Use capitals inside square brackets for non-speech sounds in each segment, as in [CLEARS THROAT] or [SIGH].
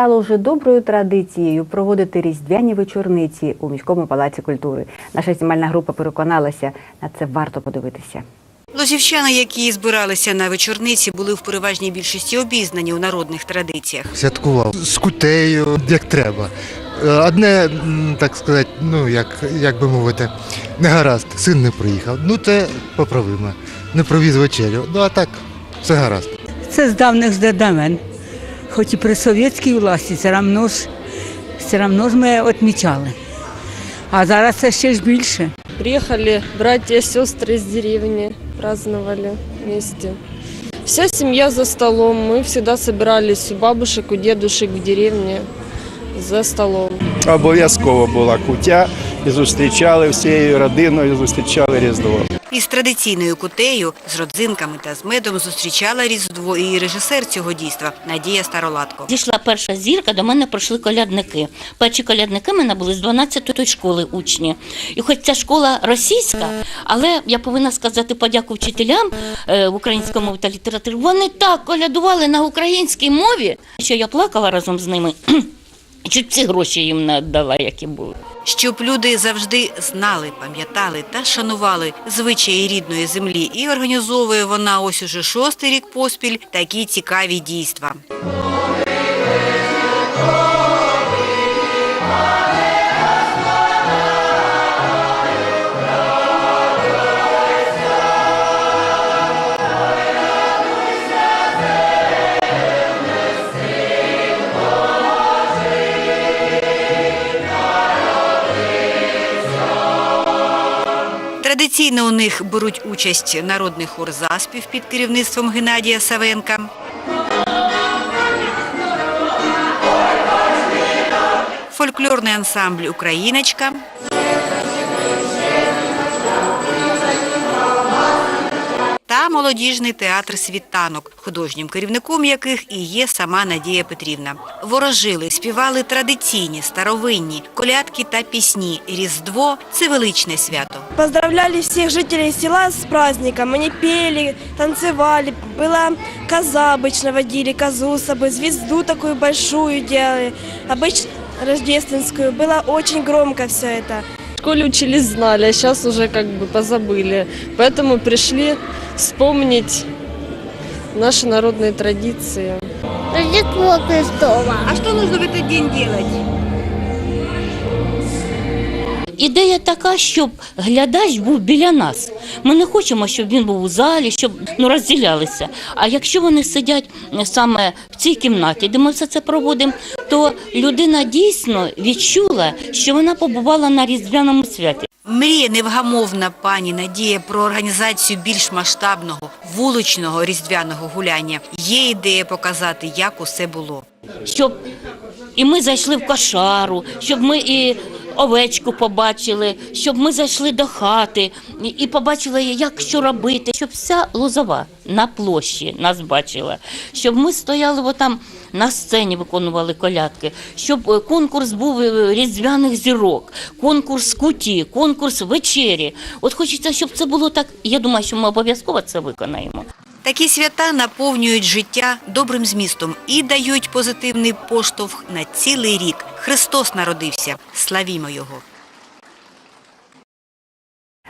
стало вже доброю традицією проводити різдвяні вечорниці у міському палаці культури. Наша знімальна група переконалася, на це варто подивитися. Лозівчани, які збиралися на вечорниці, були в переважній більшості обізнані у народних традиціях. святкував з кутею, як треба. Одне, так сказати, ну як, як би мовити, не гаразд, син не приїхав. Ну це поправимо. Не провіз вечерю. Ну а так, все гаразд. Це з давних давен. Хоч і при совєтській власті все равно ж, все равно ж ми відмічали. А зараз це ще ж більше. Приехали братья и сестры из деревни, праздновали вместе. Вся семья за столом. Мы всегда собирались у бабушек, у дедушек в деревне за столом. Обов'язково була кутя і зустрічали всією родиною, зустрічали Різдво. Із традиційною кутею, з родзинками та з медом зустрічала Різдво і режисер цього дійства Надія Староладко. Зійшла перша зірка, до мене прийшли колядники. Перші колядники в мене були з 12-ї школи учні. І хоч ця школа російська, але я повинна сказати подяку вчителям е, української мови та літератури. Вони так колядували на українській мові, що я плакала разом з ними. [CLEARS THROAT] Чуть ці гроші їм не віддала, які були. Щоб люди завжди знали, пам'ятали та шанували звичаї рідної землі. І організовує вона ось уже шостий рік поспіль такі цікаві дійства. Традиційно у них беруть участь народний хор заспів під керівництвом Геннадія Савенка. Фольклорний ансамбль Україночка. Та молодіжний театр світанок, художнім керівником яких і є сама Надія Петрівна. Ворожили, співали традиційні, старовинні, колядки та пісні. Різдво це величне свято. Поздравляли всех жителей села с праздником. Они пели, танцевали. Была коза обычно водили, козу с собой, звезду такую большую делали. Обычно рождественскую. Было очень громко все это. В школе учились, знали, а сейчас уже как бы позабыли. Поэтому пришли вспомнить наши народные традиции. Рождество Христово. А що нужно в цей день робити? Ідея така, щоб глядач був біля нас. Ми не хочемо, щоб він був у залі, щоб ну розділялися. А якщо вони сидять саме в цій кімнаті, де ми все це проводимо, то людина дійсно відчула, що вона побувала на різдвяному святі. Мріє невгамовна пані Надія про організацію більш масштабного вуличного різдвяного гуляння. Є ідея показати, як усе було. щоб і ми зайшли в кошару, щоб ми і овечку побачили, щоб ми зайшли до хати і- побачили, як що робити, щоб вся лозова на площі нас бачила, щоб ми стояли отам на сцені, виконували колядки, щоб е, конкурс був е, різдвяних зірок, конкурс куті, конкурс вечері. От хочеться, щоб це було так. Я думаю, що ми обов'язково це виконаємо. Такі свята наповнюють життя добрим змістом і дають позитивний поштовх на цілий рік. Христос народився. Славімо Його!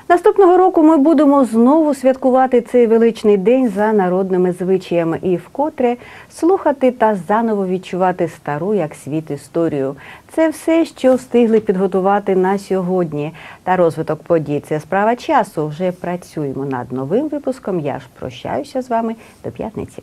Наступного року ми будемо знову святкувати цей величний день за народними звичаями і вкотре слухати та заново відчувати стару як світ історію. Це все, що встигли підготувати на сьогодні. Та розвиток подій це справа часу. Вже працюємо над новим випуском. Я ж прощаюся з вами до п'ятниці.